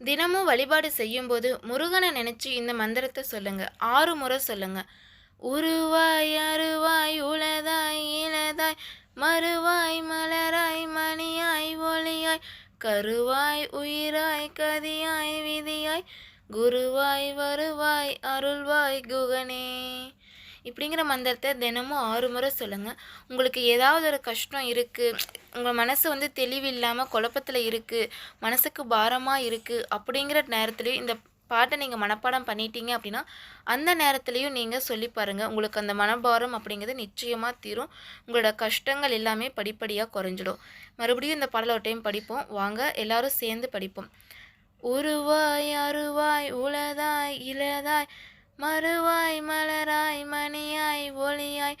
தினமும் வழிபாடு செய்யும்போது முருகனை நினச்சி இந்த மந்திரத்தை சொல்லுங்க. ஆறு முறை சொல்லுங்க. உருவாய் அருவாய் உளதாய் இளதாய் மறுவாய் மலராய் மணியாய் ஒளியாய் கருவாய் உயிராய் கதியாய் விதியாய் குருவாய் வருவாய் அருள்வாய் குகனே. இப்படிங்கிற மந்திரத்தை தினமும் ஆறு முறை சொல்லுங்கள் உங்களுக்கு ஏதாவது ஒரு கஷ்டம் இருக்குது உங்கள் மனசு வந்து தெளிவில்லாமல் குழப்பத்தில் இருக்குது மனசுக்கு பாரமாக இருக்குது அப்படிங்கிற நேரத்துலேயும் இந்த பாட்டை நீங்கள் மனப்பாடம் பண்ணிட்டீங்க அப்படின்னா அந்த நேரத்துலையும் நீங்கள் சொல்லி பாருங்கள் உங்களுக்கு அந்த மனபாரம் அப்படிங்கிறது நிச்சயமாக தீரும். உங்களோட கஷ்டங்கள் எல்லாமே படிப்படியாக குறைஞ்சிடும். மறுபடியும் இந்த பாடலை ஒரு டைம் படிப்போம். வாங்க எல்லாரும் சேர்ந்து படிப்போம். உருவாய் அருவாய் உளதாய் இளதாய் மறுவாய் மலராய் மணியாய் ஒளியாய்